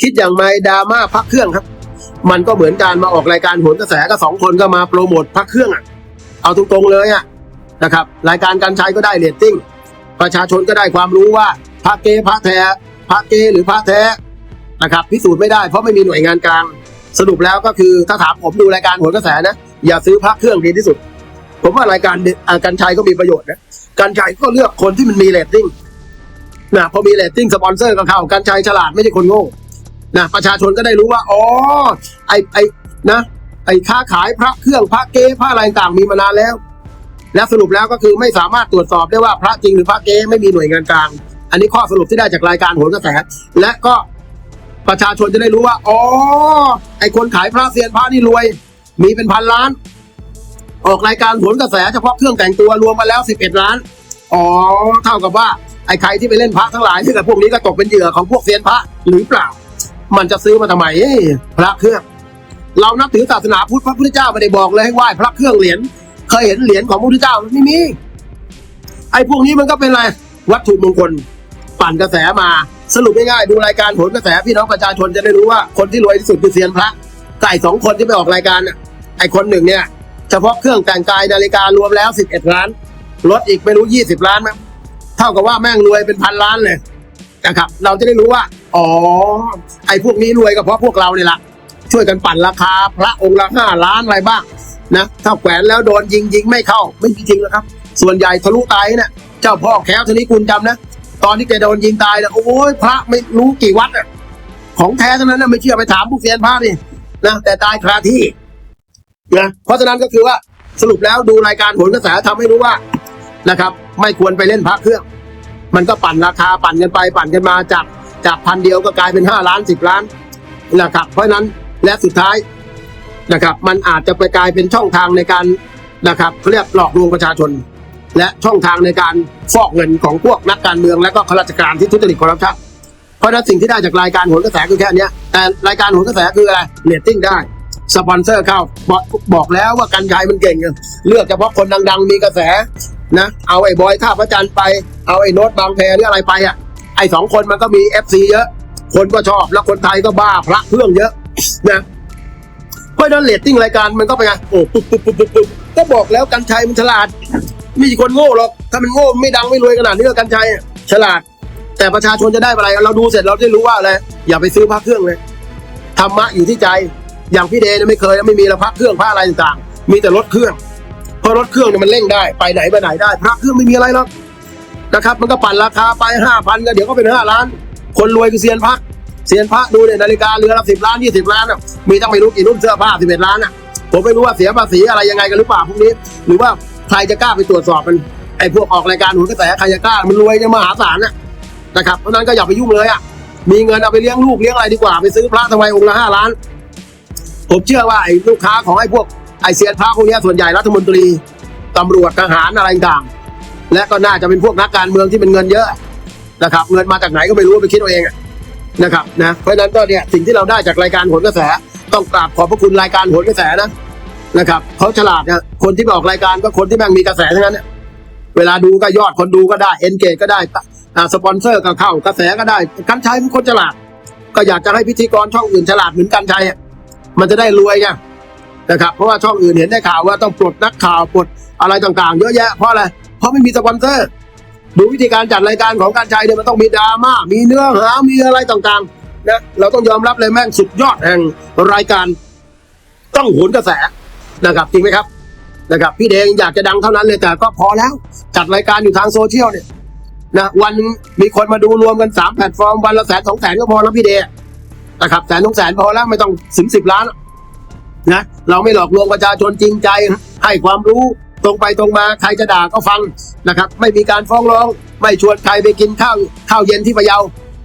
คิดอย่างไรดราม่าพักเครื่องครับ มันก็เหมือนการมาออกรายการโหนกระแสก็สองคนก็มาโปรโมทพักเครื่องอะ เอาตรงๆเลยอะนะครับ รายการการใช้ก็ได้เรตติ้งประชาชนก็ได้ความรู้ว่าพระเกพระแท้พระเกหรือพระแท้นะครับ พิสูจน์ไม่ได้เพราะไม่มีหน่วยงานกลาง สรุปแล้วก็คือถ้าถามผมดูรายการโหนกระแสนะอย่าซื้อพระเครื่องดีที่สุด ผมว่ารายการการชัยก็มีประโยชน์นะการชัยก็เลือกคนที่มันมีเรตติ้ง นะพอมีเรตติ้งสปอนเซอร์ก็เข้าการชัยฉลาดไม่ใช่คนโง่นะประชาชนก็ได้รู้ว่าอ๋อไอไอนะไอค้าขายพระเครื่องพระเก๊พระอะไรต่างๆมีมานานแล้ว และสรุปแล้วก็คือไม่สามารถตรวจสอบได้ว่าพระจริงหรือพระเก๊ไม่มีหน่วยงานกลาง อันนี้ข้อสรุปที่ได้จากรายการโหนกระแสและก็ประชาชนจะได้รู้ว่าอ๋อไอคนขายพระเซียนพระนี่รวย มีเป็นพันล้าน ออกรายการผลกระแสเฉพาะเครื่องแต่งตัวรวมมาแล้ว11ล้านอ๋อเท่ากับว่า ไอ้ใครที่ไปเล่นพระทั้งหลายที่กับพวกนี้ก็ตกเป็นเหยื่อของพวกเซียนพระหรือเปล่า มันจะซื้อมาทำไมพระเครื่อง เรานับถือศาสนาพุทธพระพุทธเจ้าไม่ได้บอกเลยให้ไหว้พระเครื่องเหรียญเคยเห็นเหรียญของพระพุทธเจ้าไม่มีไอ้พวกนี้มันก็เป็นอะไรวัตถุมงคลปั่นกระแสมาสรุปง่ายๆดูรายการผลกระแสพี่น้องประชาชนจะได้รู้ว่าคนที่รวยที่สุดคือเซียนพระไก่สองคนที่ไปออกรายการไอ้คนหนึ่งเนี่ย เฉพาะเครื่องแต่งกายนาฬิการวมแล้ว 11 ล้านรถอีกไม่รู้ 20 ล้านมั้ง เท่ากับว่าแม่งรวยเป็นพันล้านเลยนะครับ เราจะได้รู้ว่า อ๋อ ไอ้พวกนี้รวยก็เพราะพวกเราเนี่ยแหละช่วยกันปั่นราคาพระองค์ละห้าล้านอะไรบ้างนะถ้าแขวนแล้วโดนยิงยิงไม่เข้า ไม่จริงนะครับ ส่วนใหญ่ทะลุตายเนี่ยเจ้าพ่อแค้วธนิกุลจำนะ ตอนที่แกโดนยิงตายเนี่ยโอ้ยพระไม่รู้กี่วัดอะของแท้ทั้งนั้นนะไม่เชื่อไปถามผู้เซียนพระนี่นะแต่ตายคาที่นะเพราะฉะนั้นก็คือว่าสรุปแล้วดูรายการผลกระแสทำให้รู้ว่า นะครับ ไม่ควรไปเล่นพระเครื่อง มันก็ปั่นราคาปั่นกันไปปั่นกันมาจากจากพันเดียวก็กลายเป็นห้าล้านสิบล้านนะครับ เพราะนั้นและสุดท้ายนะครับ มันอาจจะไปกลายเป็นช่องทางในการนะครับเรียกหลอกลวงประชาชน และช่องทางในการฟอกเงินของพวกนักการเมือง และก็ข้าราชการที่ทุจริตคอร์รัปชันเพราะนั้นสิ่งที่ได้จากรายการหนกระแสคือแค่นี้แต่รายการหนกระแสคืออะไรเรตติ้งได้สปอนเซอร์เข้าบอกบอกแล้วว่ากันชัยมันเก่ง เลือกเฉพาะคนดัง ๆ มีกระแส นะเอาไอ้บอยท่าพระจันทร์ไปเอาไอ้โน้ตบางแพหรืออะไรไปอะไอ้สองคนมันก็มีเอฟซีเยอะ คนก็ชอบแล้วคนไทยก็บ้าพระเครื่องเยอะนะเพราะนั้นเรตติ้งรายการมันก็เป็นไงโอ้ปุ๊บปุ๊บปุ๊บปุ๊บปุ๊บก็บอกแล้วกันชัยมันฉลาด มีคนโง่หรอกถ้ามันโง่ไม่ดังไม่รวยขนาดนี้ก็กันชัยฉลาด แต่ประชาชนจะได้อะไรเราดูเสร็จเราจะรู้ว่าอะไรอย่าไปซื้อพระเครื่องเลยธรรมะอยู่ที่ใจอย่างพี่เดเนี่ยไม่เคยไม่มีละพระเครื่องพระอะไรต่างๆมีแต่รถเครื่อง ราะรถเครื่องเนี่ยมันเร่งได้ไปไหนไปไหนได้พระเครื่องไม่มีอะไรหรอกนะครับ มันก็ปั่นราคาไปห้าพันก็เดี๋ยวก็เป็นห้าล้าน คนรวยคือเซียนพระเซียนพระดูเนี่ยนาฬิกาเรือละสิบล้านยี่สิบล้านอะมีตั้งไม่รู้กี่รุ่นเสื้อผ้าสิบเอ็ดล้านอะผมไม่รู้ว่าเสียภาษีอะไรยังไงกันหรือเปล่าพวกนี้ หรือว่าใครจะกล้าไปตรวจสอบมันไอ้พวกออกรายการหัวกระแสใครจะกล้ามันรวยจะมหาศาลน่ะนะครับเพราะฉะนั้นก็อย่าไปยุ่งเลยอะมีเงินเอาไปเลี้ยงลูกเลี้ยงอะไรดีกว่าไปซื้อพระทำไมองค์ละห้าล้าน ผมเชื่อว่าไอ้ลูกค้าของไอ้พวก ไอเซียนพระพวกนี้ส่วนใหญ่รัฐมนตรีตำรวจทหารอะไรต่าง และก็น่าจะเป็นพวกนักการเมืองที่เป็นเงินเยอะนะครับ เงินมาจากไหนก็ไม่รู้ไปคิดเอาเองนะครับนะเพราะฉะนั้นก็เนี่ยสิ่งที่เราได้จากรายการโหนกระแส ต้องกราบขอบพระคุณรายการโหนกระแสนะนะครับเขาฉลาดนะคนที่มาออกรายการก็คนที่แม่งมีกระแสทั้งนั้นเนี่ยเวลาดูก็ยอดคนดูก็ได้เอ็นเกจก็ได้สปอนเซอร์ก็เข้ากระแสก็ได้กันชัยเป็นคนฉลาด ก็อยากจะให้พิธีกรช่องอื่นฉลาดเหมือนกันชัยมันจะได้รวยไง นะครับเพราะว่าช่องอื่นเห็นได้ข่าวว่าต้องปลดนักข่าวปลดอะไรต่างๆ เยอะแยะเพราะอะไรเพราะไม่มีสปอนเซอร์ดูวิธีการจัดรายการของการชัยเนี่ยมันต้องมีดราม่ามีเนื้อหามีอะไรต่างๆนะเราต้องยอมรับเลยแม่งสุดยอดแห่งรายการต้องโหนกระแสนะครับจริงไหมครับนะครับพี่เดงอยากจะดังเท่านั้นเลยแต่ก็พอแล้วจัดรายการอยู่ทางโซเชียลเนี่ยนะวันมีคนมาดูรวมกันสามแพลตฟอร์มวันละแสนสองแสนก็พอแล้วพี่เดนะครับแสนสองแสนพอแล้วไม่ต้องถึงสิบล้าน นะเราไม่หลอกลวงประชาชนจริงใจ ให้ความรู้ตรงไปตรงมาใครจะด่าก็ฟังนะครับ ไม่มีการฟ้องร้อง ไม่ชวนใครไปกินข้าวข้าวเย็นที่พะเยา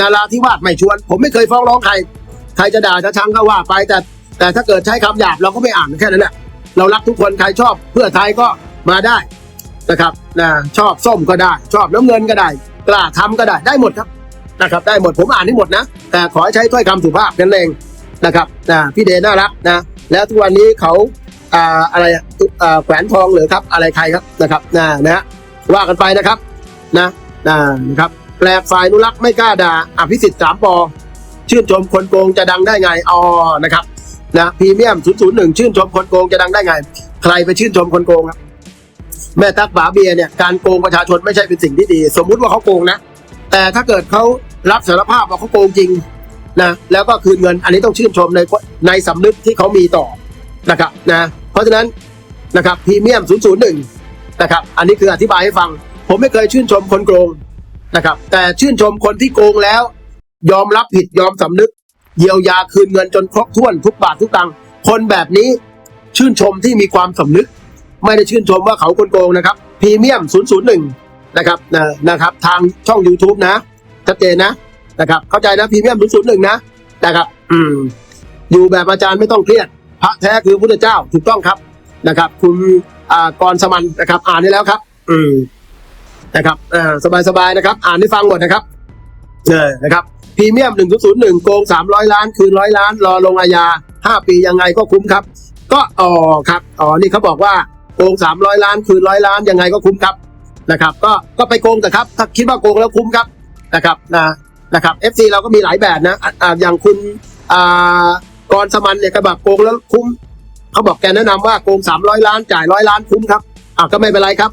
นาราธิวาสไม่ชวน ผมไม่เคยฟ้องร้องใครใครจะด่าจะชังก็ว่าไปแต่ แต่ถ้าเกิดใช้คำหยาบเราก็ไม่อ่านแค่นั้นแหละเรารักทุกคนใครชอบเพื่อไทยก็มาได้นะครับนะชอบส้มก็ได้ ชอบน้ำเงินก็ได้ กล้าทำก็ได้ได้หมดครับนะครับ ได้หมดผมอ่านให้หมดนะ แต่ขอให้ใช้ถ้อยคำสุภาพนั่นเองนะครับนะพี่เดน่ารักนะ แล้วทุกวันนี้เขาอ่าอะไรอ่าแขวนทองหรือครับ อะไรใครครับนะครับนะนะฮะว่ากันไปนะครับ นะนะนะครับแปลกฝ่ายนุรักษ์ไม่กล้าด่าอภิสิทธิ์สามปอชื่นชมคนโกงจะดังได้ไงอ๋อนะครับนะพรีเมียม001 ชื่นชมคนโกงจะดังได้ไง ใครไปชื่นชมคนโกงครับ แม่ตักบาเบียเนี่ยการโกงประชาชนไม่ใช่เป็นสิ่งที่ดี สมมุติว่าเขาโกงนะ แต่ถ้าเกิดเขารับสารภาพว่าเขาโกงจริง นะแล้วก็คืนเงินอันนี้ต้องชื่นชมในในสำนึกที่เขามีต่อนะครับนะเพราะฉะนั้นนะครับพรีเมียม 001 นะครับอันนี้คืออธิบายให้ฟัง ผมไม่เคยชื่นชมคนโกงนะครับแต่ชื่นชมคนที่โกงแล้ว ยอมรับผิดยอมสำนึก เยียวยาคืนเงินจนครบถ้วนทุกบาททุกตังค์คนแบบนี้ชื่นชมที่มีความสำนึก ไม่ได้ชื่นชมว่าเขาคนโกงนะครับพรีเมียม 001 นะครับนะนะครับทางช่อง YouTube นะชัดเจนนะ นะครับ เข้าใจนะพรีเมียม001นะนะครับ อืม อยู่แบบอาจารย์ไม่ต้องเครียด พระแท้คือพุทธเจ้าถูกต้องครับนะครับ คุณอ่ากรสมันนะครับ อ่านได้แล้วครับ อืมนะครับอ่าสบายๆนะครับ อ่านให้ฟังหมดนะครับเออนะครับพรีเมียม1001โกง300ล้านคืนร้อยล้าน รอลงอาญา5ปียังไงก็คุ้มครับ ก็อ๋อครับอ๋อนี่เขาบอกว่าโกง300ล้านคืนร้อยล้านยังไงก็คุ้มครับนะครับ ก็ก็ไปโกงแต่ครับ ถ้าคิดว่าโกงแล้วคุ้มครับนะครับนะ นะครับ FC เราก็มีหลายแบบนะอะอ่าอย่างคุณอ่ากรสมันเนี่ยก็แบบโกงแล้วคุ้มเขาบอกแกแนะนำว่าโกง300ล้านจ่ายร้อยล้านคุ้มครับอ่าก็ไม่เป็นไรครับ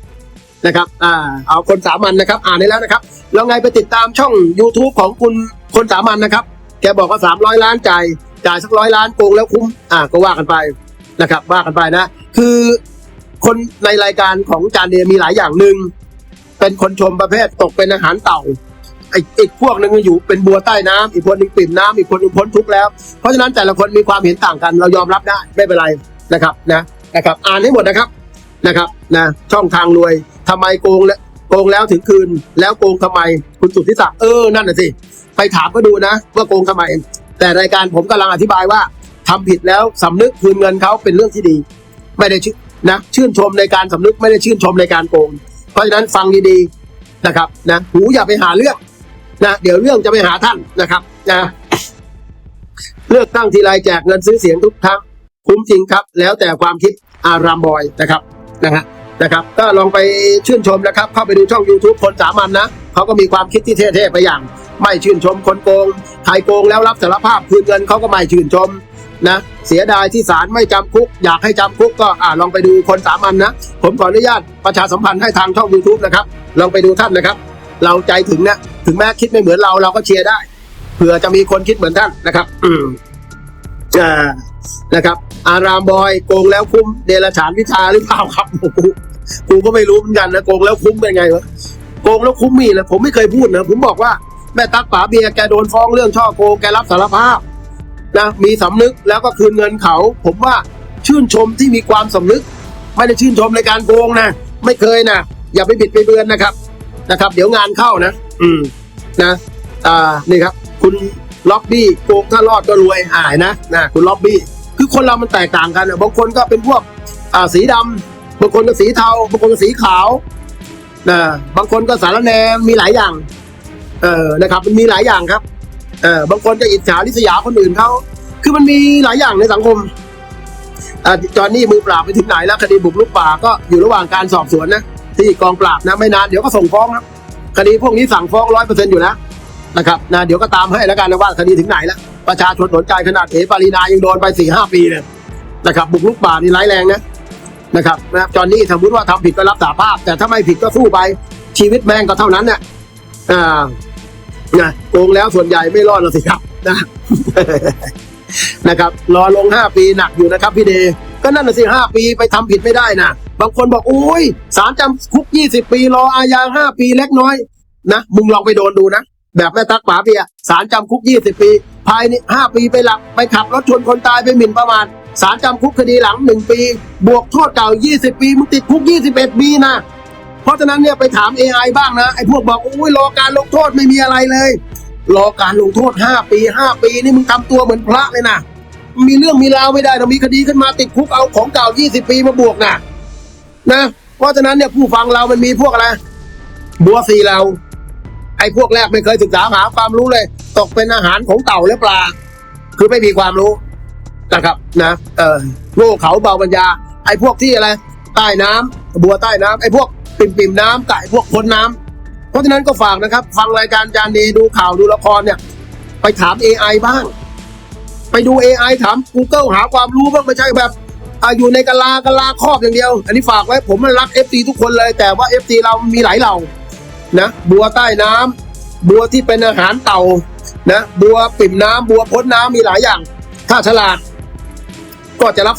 นะครับอ่าเอาคนสามัญนะครับ อ่านได้แล้วนะครับแล้วไงไปติดตามช่อง YouTube ของคุณคนสามัญนะครับ แกบอกว่า300ล้านจ่ายจ่ายสักร้อยล้านโกงแล้วคุ้มอ่าก็ว่ากันไปนะครับว่ากันไปนะ คือคนในรายการของจานเดียมีหลายอย่างหนึ่งเป็นคนชมประเภทตกเป็นอาหารเต่า ไอ้อีกพวกหนึ่งอยู่เป็นบัวใต้น้ำอีกคนหนึ่งปิ่มน้ำอีกคนหนึ่งพ้นทุกข์แล้ว เพราะฉะนั้นแต่ละคนมีความเห็นต่างกันเรายอมรับได้ไม่เป็นไรนะครับนะนะครับ อ่านให้หมดนะครับนะครับนะช่องทางรวยทำไมโกงแล้วโกงแล้วถึงคืน แล้วโกงทำไมคุณสุทธิศักดิ์เออนั่นน่ะสิไปถามก็ดูนะว่าโกงทำไม แต่รายการผมกำลังอธิบายว่าทำผิดแล้วสำนึกคืนเงินเขาเป็นเรื่องที่ดี ไม่ได้ชื่นนะชื่นชมในการสำนึกไม่ได้ชื่นชมในการโกง เพราะฉะนั้นฟังดีๆนะครับนะหูอย่าไปหาเรื่อง นะเดี๋ยวเรื่องจะไปหาท่านนะครับนะเลือกตั้งทีไรแจกเงินซื้อเสียงทุกครั้งคุ้มจริงครับ แล้วแต่ความคิดอารามบอยนะครับนะฮะนะครับ ก็ลองไปชื่นชมนะครับ เข้าไปดูช่อง YouTube คนสามัญนนะเขาก็มีความคิดที่เท่ๆไปอย่าง ไม่ชื่นชมคนโกงใครโกงแล้วรับสารภาพคืนเงินเขาก็ไม่ชื่นชมนะเสียดายที่ศาลไม่จำคุก อยากให้จำคุกก็อ่าลองไปดูคนสามัญนนะ ผมขออนุญาตประชาสัมพันธ์ให้ทางช่อง YouTube นะครับ ลองไปดูท่านนะครับ เราใจถึงนะถึงแม้คิดไม่เหมือนเราเราก็เชียร์ได้เผื่อจะมีคนคิดเหมือนท่านนะครับ อืมอ่านะครับ อารามบอยโกงแล้วคุ้มเดลฉานวิชาหรือเปล่าครับโอ้โหกูก็ไม่รู้เหมือนกันนะโกงแล้วคุ้มเป็นไงวะโกงแล้วคุ้มมีเลยผมไม่เคยพูดนะผมบอกว่าแม่ตั๊กป๋าเบียแกโดนฟ้องเรื่องช่อโกงแกรับสารภาพนะมีสำนึกแล้วก็คืนเงินเขา ผมว่าชื่นชมที่มีความสำนึก ไม่ได้ชื่นชมในการโกงนะ ไม่เคยนะ อย่าไปบิดไปเบือนนะครับ นะครับ เดี๋ยวงานเข้านะ อืมนะอ่านี่ครับ คุณล็อบบี้โกงถ้ารอดก็รวยหายนะนะคุณล็อบบี้คือคนเรามันแตกต่างกันบางคนก็เป็นพวกอ่าสีดำบางคนก็สีเทาบางคนก็สีขาวนะบางคนก็สารแนมีหลายอย่าง เออนะครับมันมีหลายอย่างครับเออบางคนก็อิจฉาริษยาคนอื่นเขาคือมันมีหลายอย่างในสังคมอ่าจอหนนี่มือปราบไปถึงไหนแล้วคดีบุกรุกป่าก็อยู่ระหว่างการสอบสวนนะ ที่กองปราบนะไม่นานเดี๋ยวก็ส่งฟ้องครับ คดีพวกนี้สั่งฟ้องร้อยเปอร์เซ็นต์อยู่แล้วนะครับนะเดี๋ยวก็ตามให้แล้วกันนะว่าคดีถึงไหนแล้วประชาชนสนใจขนาดเอปารีนายังโดนไปสี่ห้าปีเลยนะครับบุกรุกป่านี่ร้ายแรงนะนะครับนะจอนนี่สมมติว่าทำผิดก็รับสาภาพ แต่ถ้าไม่ผิดก็สู้ไปชีวิตแม่งก็เท่านั้นเนี่ยอ่านะโกงแล้วส่วนใหญ่ไม่รอดหรอกสิครับนะนะครับรอลงห้าปีหนักอยู่นะครับพี่เดก็นั่นน่ะสิห้าปีไปทำผิดไม่ได้นะ บางคนบอกโอ้ยสารจำคุกยี่สิบปีรออาญาห้าปีเล็กน้อยนะมึงลองไปโดนดูนะ แบบแม่ตักป๋าเบียสารจำคุกยี่สิบปี ภายในห้าปีไปหลับไปขับรถชนคนตายไปหมิ่นประมาทสารจำคุกคดีหลังหนึ่งปี บวกโทษเก่ายี่สิบปี มึงติดคุกยี่สิบเอ็ดปีนะ เพราะฉะนั้นเนี่ยไปถาม AI บ้างนะไอ้พวกบอกโอ้ยรอการลงโทษไม่มีอะไรเลย รอการลงโทษห้าปีห้าปีนี่มึงทำตัวเหมือนพระเลยนะมีเรื่องมีราวไม่ได้ต้องมีคดีขึ้นมาติดคุกเอาของเก่า 20 ปีมาบวกน่ะ นะ เพราะฉะนั้นเนี่ยผู้ฟังเรามันมีพวกอะไร บัวสีเรา ไอ้พวกแรกไม่เคยศึกษาหาความรู้เลย ตกเป็นอาหารของเต่าและปลา คือไม่มีความรู้นะครับ นะ เออโง่เขาเบาปัญญา ไอ้พวกที่อะไร ใต้น้ำบัวใต้น้ำไอ้พวกปิ่มปิ่มๆน้ำกับไอ้พวกพ้นน้ำเพราะฉะนั้นก็ฝากนะครับ ฟังรายการจานดีดูข่าวดูละครเนี่ย ไปถาม AI บ้าง ไปดู AI ถาม Google หาความรู้บ้างไม่ใช่แบบ อะอยู่ในกะลากะลาครอบอย่างเดียว อันนี้ฝากไว้ผมมันรัก FT ทุกคนเลย แต่ว่า FT เรามีหลายเหล่านะบัวใต้น้ำบัวที่เป็นอาหารเต่านะบัวปิ่มน้ำบัวพ้นน้ำมีหลายอย่าง ถ้าฉลาดก็จะรับ